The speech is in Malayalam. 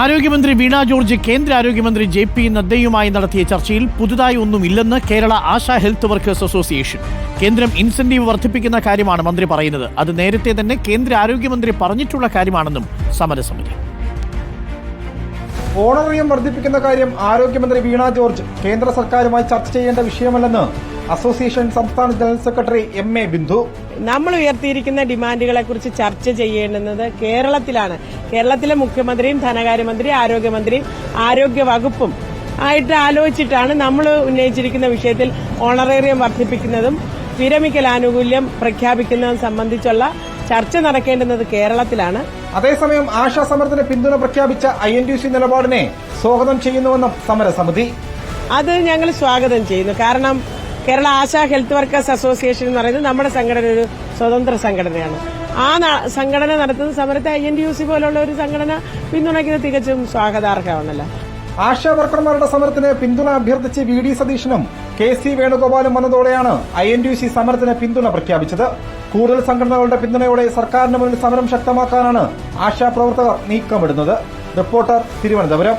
ആരോഗ്യമന്ത്രി വീണ ജോർജ് കേന്ദ്ര ആരോഗ്യമന്ത്രി ജെ പി നദ്ദയുമായി നടത്തിയ ചർച്ചയിൽ പുതുതായി ഒന്നുമില്ലെന്ന് Kerala ASHA health workers association. കേന്ദ്രം ഇൻസെന്റീവ് വർദ്ധിപ്പിക്കുന്ന കാര്യമാണ് മന്ത്രി പറയുന്നത്. അത് നേരത്തെ തന്നെ കേന്ദ്ര ആരോഗ്യമന്ത്രി പറഞ്ഞിട്ടുള്ള കാര്യമാണെന്നും സമരസമിതി. ഓണറിയം വർദ്ധിപ്പിക്കുന്ന കാര്യം ആരോഗ്യമന്ത്രി വീണ ജോർജ് കേന്ദ്ര സർക്കാരുമായി ചർച്ച ചെയ്യേണ്ട വിഷയമല്ലെന്ന് അസോസിയേഷൻ സംസ്ഥാന general secretary M A Bindu. നമ്മൾ ഉയർത്തിയിരിക്കുന്ന ഡിമാൻഡുകളെ കുറിച്ച് ചർച്ച ചെയ്യേണ്ടുന്നത് കേരളത്തിലാണ്. കേരളത്തിലെ മുഖ്യമന്ത്രിയും ധനകാര്യമന്ത്രി ആരോഗ്യമന്ത്രിയും ആരോഗ്യ വകുപ്പും ആയിട്ട് ആലോചിച്ചിട്ടാണ് നമ്മൾ ഉന്നയിച്ചിരിക്കുന്ന വിഷയത്തിൽ ഓണറേറിയം വർദ്ധിപ്പിക്കുന്നതും വിരമിക്കൽ ആനുകൂല്യം പ്രഖ്യാപിക്കുന്നതും സംബന്ധിച്ചുള്ള ചർച്ച നടക്കേണ്ടുന്നത് കേരളത്തിലാണ്. അതേസമയം ആശാ സമരത്തിന് പിന്തുണ പ്രഖ്യാപിച്ച ഐ എൻ ടി സി നിലപാടിനെ സ്വാഗതം ചെയ്യുന്നുവെന്നും സമരസമിതി. അത് ഞങ്ങൾ സ്വാഗതം ചെയ്യുന്നു. കാരണം Kerala ASHA health workers association എന്ന് പറയുന്നത് നമ്മുടെ സംഘടന ഒരു സ്വതന്ത്ര സംഘടനയാണ്. ആ സംഘടന നടത്തുന്ന സമരത്തെ I N D U C പോലുള്ള ഒരു സംഘടന പിന്തുണയ്ക്കുന്നത് തികച്ചും സ്വാഗതാർഹമാണല്ലോ. ആശാ വർക്കർമാരുടെ സമരത്തിന് പിന്തുണ അഭ്യർത്ഥിച്ച് വി ഡി സതീശനും കെ സി വേണുഗോപാലും വന്നതോടെയാണ് ഐ എൻ ടി സി സമരത്തിന് പിന്തുണ പ്രഖ്യാപിച്ചത്. കൂടുതൽ സംഘടനകളുടെ പിന്തുണയോടെ സർക്കാരിന് മുന്നിൽ സമരം ശക്തമാക്കാനാണ് ആശാപ്രവർത്തകർ നീക്കമിടുന്നത്. റിപ്പോർട്ടർ തിരുവനന്തപുരം.